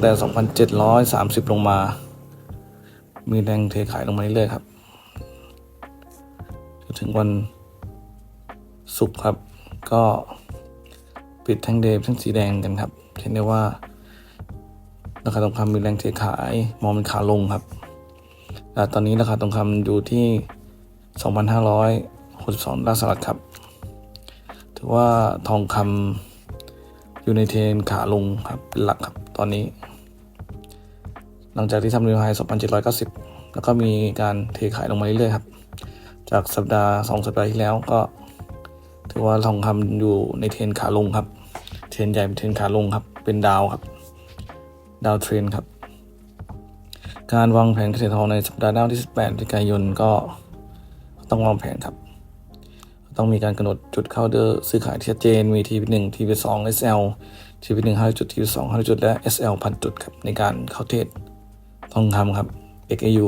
งแต่ 2,730 ลงมา มีแรงเทขายลงมาเรื่อยๆครับจนถึงวันศุกร์ครับ ก็ปิดแท่งเดฟแท่งสีแดงกันครับเห็นได้ว่าราคาทองคำมีแรงเทขายมองเป็นขาลงครับแต่ตอนนี้ราคาทองคำอยู่ที่ 2,562ดอลลาร์สหรัฐครับ ถือว่าทองคำอยู่ในเทรนขาลงครับเป็นหลักครับตอนนี้ หลังจากที่ทำนิวไฮ2,790 แล้วก็มีการเทขายลงมาเรื่อยๆครับ จากสัปดาห์สองสัปดาห์ที่แล้วก็ ถือว่าทองคำอยู่ในเทรนขาลงครับ เทรนใหญ่เป็นเทรนขาลงครับ เป็นดาวครับ ดาวเทรนครับ การวางแผนเกษตรทองในสัปดาห์หน้าวที่ 18พฤศจิกายนก็ต้องวางแผนครับ ต้องมีการกำหนดจุดเข้าเดอร์ซื้อขายที่ชัดเจน มี TP1 TP2 SL TP1 5จุด TP2 5จุดและ SL พันจุดครับในการเข้าเทรด ทองคำครับ XAU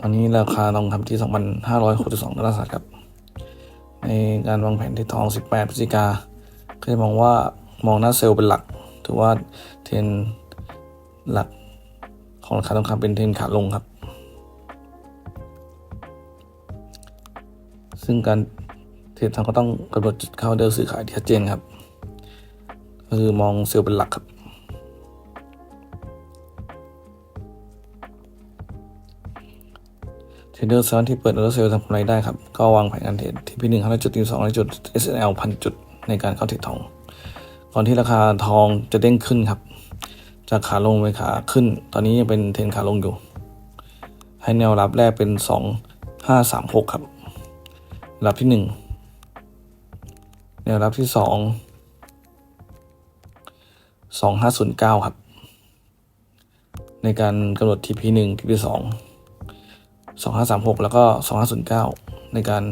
ตอนนี้ราคาทองคำที่ 2,562ดอลลาร์สหรัฐครับ ในการวางแผนที่ทอง 18พฤศจิกาก็จะมองว่ามองหน้าเซลล์เป็นหลัก ถือว่าเทรนหลักของราคาทองคำเป็นเทรนขาลงครับ ซึ่งการเทรดทองก็ต้องกำหนดจุดเข้าเดินซื้อขายที่ชัดเจนครับก็คือมองเซลล์เป็นหลักครับ ทรดเดอร์ซ้อนที่เปิดออเดอร์เซลล์ทำกำไรได้ครับ ก็วางแผนการเทรดที่พี่หนึ่งห้าจุดที่สองจุด SNL พันจุดในการเข้าเทรดทอง ก่อนที่ราคาทองจะเด้งขึ้นครับ จากขาลงไปขาขึ้น ตอนนี้ยังเป็นเทรนขาลงอยู่ ให้แนวรับแรกเป็นสองห้าสามหกครับ รับที่หนึ่งแนวรับที่สองสองห้าศูนย์เก้าครับ ในการกำหนด TP ห นึ่ง TP สองห้าสามหกแล้วก็สองห้าศูนย์เก้าในการ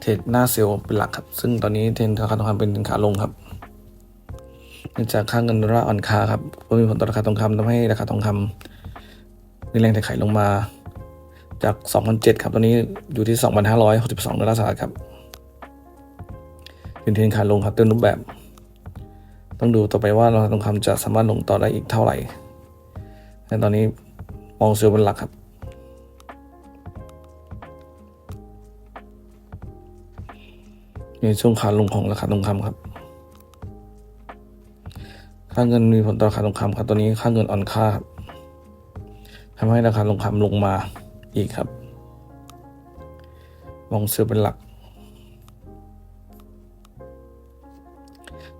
เทรดหน้าเซลล์เป็นหลักครับ ซึ่งตอนนี้เทรนราคาทองคำเป็นขาลงครับเนื่องจากค่าเงินดอลลาร์อ่อนค่าครับก็มีผลต่อราคาทองคำทำให้ราคาทองคำมีแรงเทขายลงมา จาก 2,007 ครับ ตอนนี้อยู่ที่ 2,562ดอลลาร์สหรัฐครับเป็นเทรนขาลงครับเต็มรูปแบบ ต้องดูต่อไปว่าราคาทองคำจะสามารถลงต่อได้อีกเท่าไหร่แต่ตอนนี้มองเซลล์เป็นหลักครับ ในช่วงขาลงของราคาทองคำครับ ค่าเงินมีผลต่อราคาทองคำครับตอนนี้ค่าเงินอ่อนค่าครับทำให้ราคาทองคำลงมาอีกครับมองเซลล์เป็นหลัก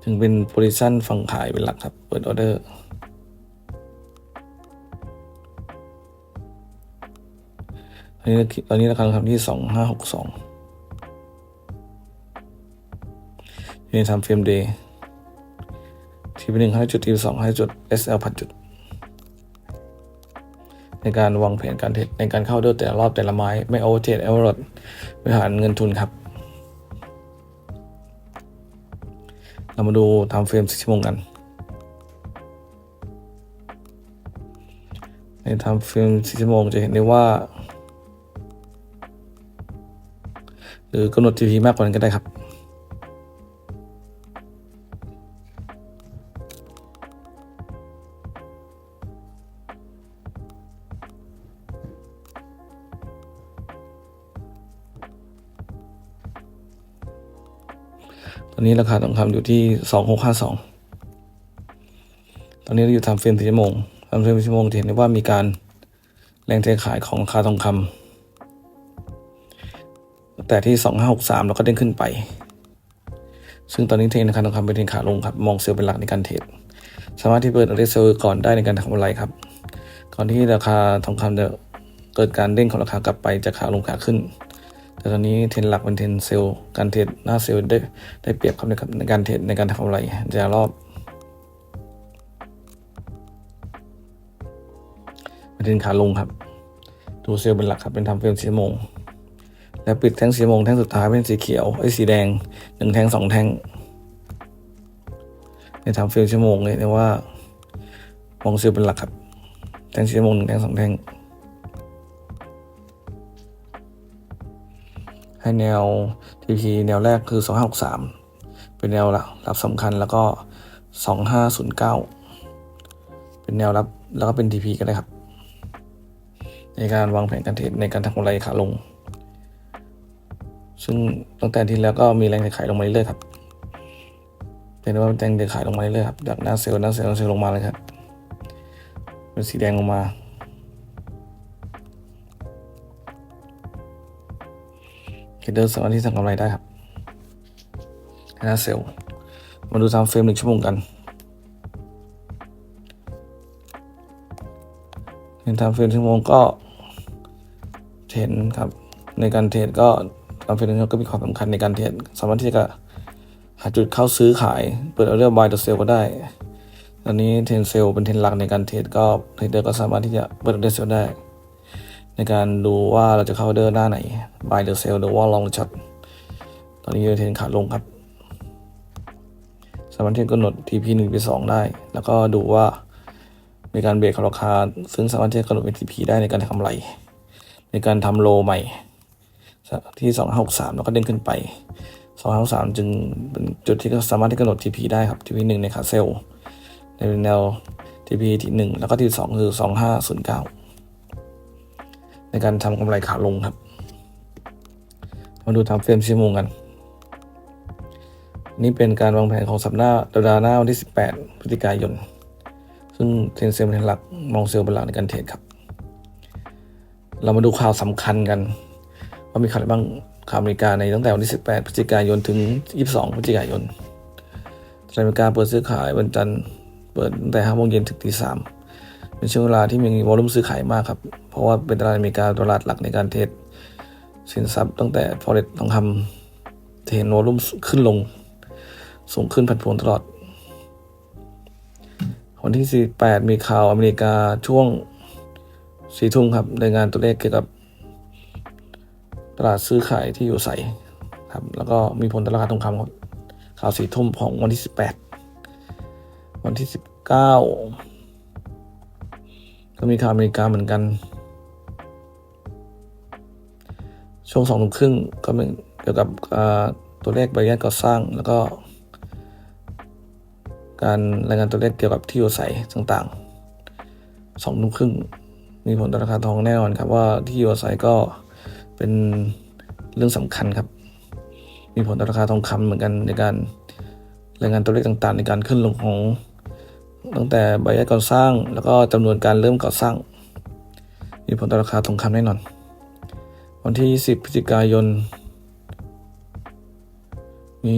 ถึงเป็นโพซิชันฝั่งขายเป็นหลักครับ เปิดออเดอร์ตอนนี้ตอนนี้ราคาทองคำที่สองห้าหกสอง นทำเฟรมเดย์ทีเป็นหนึ่งห้าจุดทีสองห้าจุด SL พันจุด ในการวางแผนการเทรดในการเข้าดอร์แต่ละรอบแต่ละไม้ ไม่โอเวอร์เทรดเอเวอร์รดบริหารเงินทุนครับ เรามาดูทำเฟรมสิชั่วโมงกัน ในทำเฟรมสิชั่วโมงจะเห็นได้ว่า หรือกำหนด TP มากกว่านั้นก็ได้ครับ ตอนนี้ราคาทองคำอยู่ที่สองหกห้าสองตอนนี้เราอยู่ทำเฟรมสี่ชั่วโมงทำเฟรมสี่ชั่วโมงเห็นได้ว่ามีการแรงเทขายของราคาทองคำแต่ที่สองห้าหกสามเราก็เด้งขึ้นไป ซึ่งตอนนี้เทรนราคาทองคำเป็นเทรนขาลงครับ มองเซลล์เป็นหลักในการเทรดสามารถที่เปิดออเดอร์เซลล์ก่อนได้ในการทำกำไรครับ ก่อนที่ราคาทองคำจะเกิดการเด้งของราคากลับไปจากขาลงขาขึ้น ต่ตอนนี้เทรนหลักเป็นเทรนเซลล์การเทรดหน้าเซลล์ได้ได้เปรียบครับในการเทรดในการทำกำไรจะรอบเป็นเทรนขาลงครับดูเซลล์เป็นหลักครับเป็นทำเฟรมสีโมง แล้วปิดแท่งสีโมงแท่งสุดท้ายเป็นสีเขียวไอ้สีแดงหนึ่งแท่งสองแท่งในทำเฟรมชั่วโมงเลยนะว่ามองเซลล์เป็นหลักครับแท่งสีโมงหนึ่งแท่งสองแท่ง ให้แนว TP แนวแรกคือ 2563 เป็นแนวรับสำคัญแล้วก็ 2509 เป็นแนวรับแล้วก็เป็น TP ก็ได้ครับ ในการวางแผนการเทรดในการทำกำไรขาลง ซึ่งตั้งแต่ที่แล้วก็มีแรงขายลงมาเรื่อยๆครับเป็นว่าแรงเดขายลงมาเรื่อยๆครับจากหน้าเซลล์หน้าเซลล์หน้าเซลล์ลงมาเลยครับเป็นสีแดงลงมา เดอร์สามารถที่ทำกำไรได้ครับหน้าเซลมาดูตามเฟรมหนึ่งชั่วโมงกันเห็นตามเฟรมชั่วโมงก็เทรนครับ ในการเทรดก็ตามเฟรมชั่วโมงก็มีความสำคัญในการเทรดสามารถที่จะหาจุดเข้าซื้อขายเปิดเอาเรื่อง buy ต่อ sell ก็ได้ตอนนี้เทรนเซลเป็นเทรนหลักในการเทรดก็เทรดเดอร์ก็สามารถที่จะเปิดเอาเรื่อง sell ได้ ในการดูว่าเราจะเข้าเดอร์หน้าไหน buy หรือ sell หรือว่า long หรือ short ตอนนี้เทนขาลงครับ สามารถที่กำหนด TP 1 TP 2ได้ แล้วก็ดูว่ามีการเบรกของราคา ซึ่งสามารถที่กำหนดเป็น TP ได้ในการทำไร ในการทำโลใหม่ ที่ 2563 แล้วก็เด้งขึ้นไป 2563 จึงเป็นจุดที่สามารถที่กำหนด TP ได้ครับ TP 1ในขาเซลในแนว TP ที่1แล้วก็ที่2คือ 2509 ในการทำกำไรขาลงครับ มาดูทำเฟรมชั่วโมงกัน นี่เป็นการวางแผนของสัปดาห์สัปดาห์หน้าวันที่ 18 พฤศจิกายน ซึ่งเทรนเซลเป็นหลักมองเซลล์เป็นหลักในการเทรดครับ เรามาดูข่าวสำคัญกัน ว่ามีข่าวอะไรบ้างข่าวอเมริกาในตั้งแต่วันที่ 18 พฤศจิกายนถึง 22 พฤศจิกายนสหรัฐอเมริกาเปิดซื้อขายวันจันทร์เปิดตั้งแต่5โมงเย็นถึงตี3 เป็นช่วงเวลาที่มีวอลุ่มซื้อขายมากครับ เพราะว่าเป็นตลาดอเมริกาตลาดหลักในการเทรดสินทรัพย์ตั้งแต่ฟอเร็กทองคำเทรนวอลุ่มขึ้นลง สูงขึ้นผันผวนตลอด วันที่ 48 มีข่าวอเมริกาช่วงสี่ทุ่มครับรายงานตัวเลขเกี่ยวกับตลาดซื้อขายที่อยู่ใสครับ แล้วก็มีผลต่อราคาทองคำครับข่าวสี่ทุ่มของวันที่ 18 วันที่ 19 ก็มีข่าวอเมริกาเหมือนกัน ช่วงสองทุ่มครึ่งก็เป็นเกี่ยวกับตัวเลขใบอนุญาตก่อสร้าง แล้วก็ การรายงานตัวเลขเกี่ยวกับที่อยู่อาศัยต่างๆสองทุ่มครึ่งมีผลต่อราคาทองแน่นอนครับว่าที่อยู่อาศัยก็เป็นเรื่องสำคัญครับ มีผลต่อราคาทองคำเหมือนกันในการรายงานตัวเลขต่างๆ ในการขึ้นลงของ ตั้งแต่ใบอนุญาตก่อสร้าง แล้วก็จำนวนการเริ่มก่อสร้าง มีผลต่อราคาทองคำแน่นอน วันที่10พฤศจิกายน มี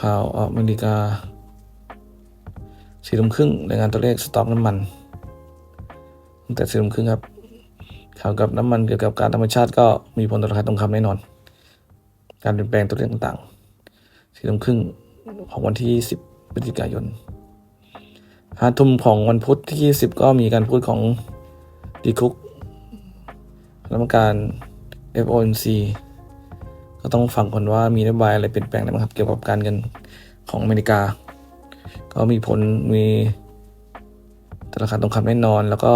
ข่าวอเมริกาสี่ทุ่มครึ่งรายงานตัวเลขสต็อกน้ำมันตั้งแต่สี่ทุ่มครึ่งครับ ข่าวกับน้ำมันเกี่ยวกับการธรรมชาติก็มีผลต่อราคาทองคำแน่นอน การเปลี่ยนแปลงตัวเลขต่างๆสี่ทุ่มครึ่งของวันที่20พฤศจิกายน ห้าทุ่มของวันพุธที่ 20 ก็มีการพูดของดีคุกคณะกรรมการ FOMC ก็ต้องฟังก่อนว่ามีนโยบายอะไรเปลี่ยนแปลงอะไรบ้างครับ เกี่ยวกับการเงินของอเมริกา ก็มีผลมีธนาคารทองคำแน่นอน แล้วก็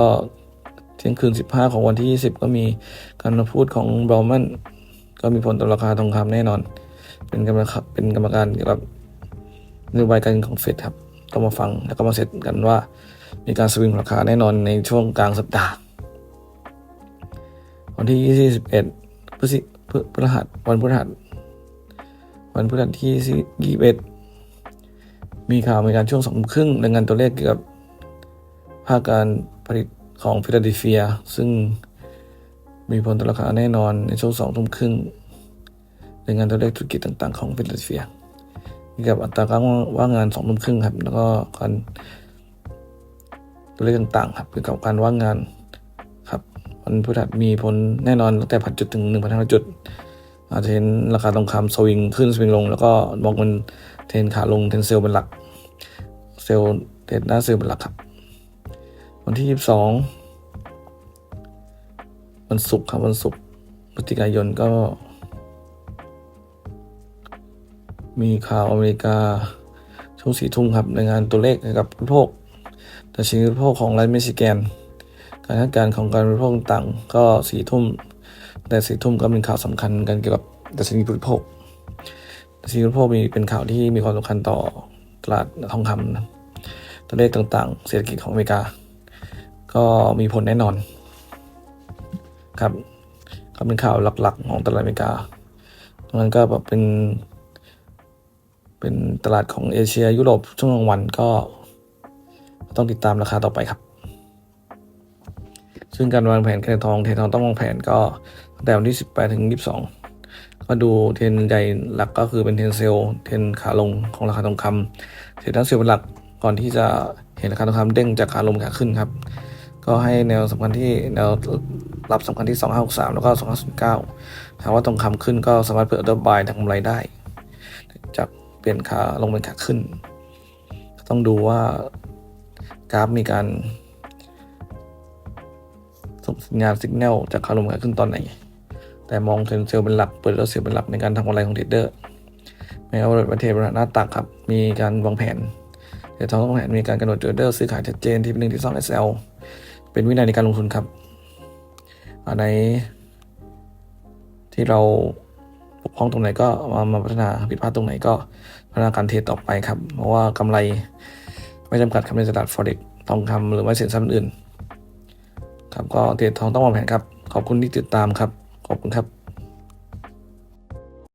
เที่ยงคืน 15 ของวันที่ 20 ก็มีการมาพูดของบรอมันก็มีผลต่อราคาทองคำแน่นอน เป็นกรรมการเป็นกรรมการเกี่ยวกับนโยบายการเงินของเฟดครับ ต้องมาฟังแล้วก็มาเสร็จกันว่า มีการสวิงราคาแน่นอนในช่วงกลางสัปดาห์ วันที่ 21พฤศจิพฤหัสวันพฤหัสวันพฤหัสที่21มีข่าวมีการช่วงสองทุ่มครึ่งรายงานตัวเลขเกี่ยวกับภาคการผลิตของฟิลาเดลเฟีย ซึ่งมีผลต่อราคาแน่นอนในช่วงสองทุ่มครึ่งรายงานตัวเลขธุรกิจต่างๆของฟิลาเดลเฟีย เกี่ยวกับอัตราการว่างงานสองทุ่มครึ่งครับ แล้วก็การตัวเลขต่างๆ ครับเกี่ยวกับการว่างงานครับวันพฤหัสมีผลแน่นอนตั้งแต่พันจุดถึงหนึ่งพันห้าจุด อาจจะเห็นราคาทองคำสวิงขึ้นสวิงลง แล้วก็มองมันเทนขาลงเทนเซลเป็นหลัก เซลเทรดหน้าเซลเป็นหลักครับ วันที่22วันศุกร์ครับวันศุกร์พฤศจิกายนก็ มีข่าวอเมริกาช่วงสี่ทุ่มครับรายงานตัวเลขเกี่ยวกับผู้บริโภคแต่ชิ้นผู้โภคของรัฐมิชิแกน การคาดการณ์ของการบริโภคต่างก็สี่ทุ่ม แต่สี่ทุ่มก็เป็นข่าวสำคัญกันเกี่ยวกับดัชนีผู้บริโภคดัชนีผู้บริโภคมีเป็นข่าวที่มีความสำคัญต่อตลาดทองคำตัวเลขต่างๆ เศรษฐกิจของอเมริกา ก็มีผลแน่นอน ครับก็เป็นข่าวหลักๆ ของตลาดอเมริกาตรงนั้นก็แบบเป็น เป็นตลาดของเอเชียยุโรปช่วงกลางวันก็ต้องติดตามราคาต่อไปครับ ซึ่งการวางแผนเทรนทองเทรนทองต้องวางแผนก็ตั้งแต่วันที่ 18 ถึง 22 ก็ดูเทรนใหญ่หลักก็คือเป็นเทรนเซลล์เทรนขาลงของราคาทองคำเทรนทั้งเซลล์เป็นหลักก่อนที่จะเห็นราคาทองคำเด้งจากขาลงขาขึ้นครับ ก็ให้แนวสำคัญที่แนวรับสำคัญที่ 2563 แล้วก็ 2509ถามว่าทองคำขึ้นก็สามารถเปิดดับบายทางกำไรได้ จาก ลี่ยนขาลงเป็นขาขึ้น ต้องดูว่ากราฟมีการส่งสัญญาณสัญญาณจากขาลงขาขึ้นตอนไหน แต่มองเทรนเซลเป็นหลัก เปิดแล้วเสียเป็นหลักในการทำกำไรของเทรดเดอร์แม้ว่าประเทศบริหารหน้าตักครับ มีการวางแผนแต่ทองต้องแผนมีการกำหนดเทรดเดอร์ซื้อขายชัดเจนที่เป็นหนึ่งที่สอง SL เป็นวินัยในการลงทุนครับอันไหนที่เรา กพ้องตรงไหนก็มามาพัฒนาผิดพลาดตรงไหนก็พัฒนาการเทรดต่อไปครับ เพราะว่ากำไรไม่จำกัดครับในตลาด forex ทองคำหรือว่าสินทรัพย์อื่น ครับก็เทรดทองต้องวางแผนครับ ขอบคุณที่ติดตามครับ ขอบคุณครับ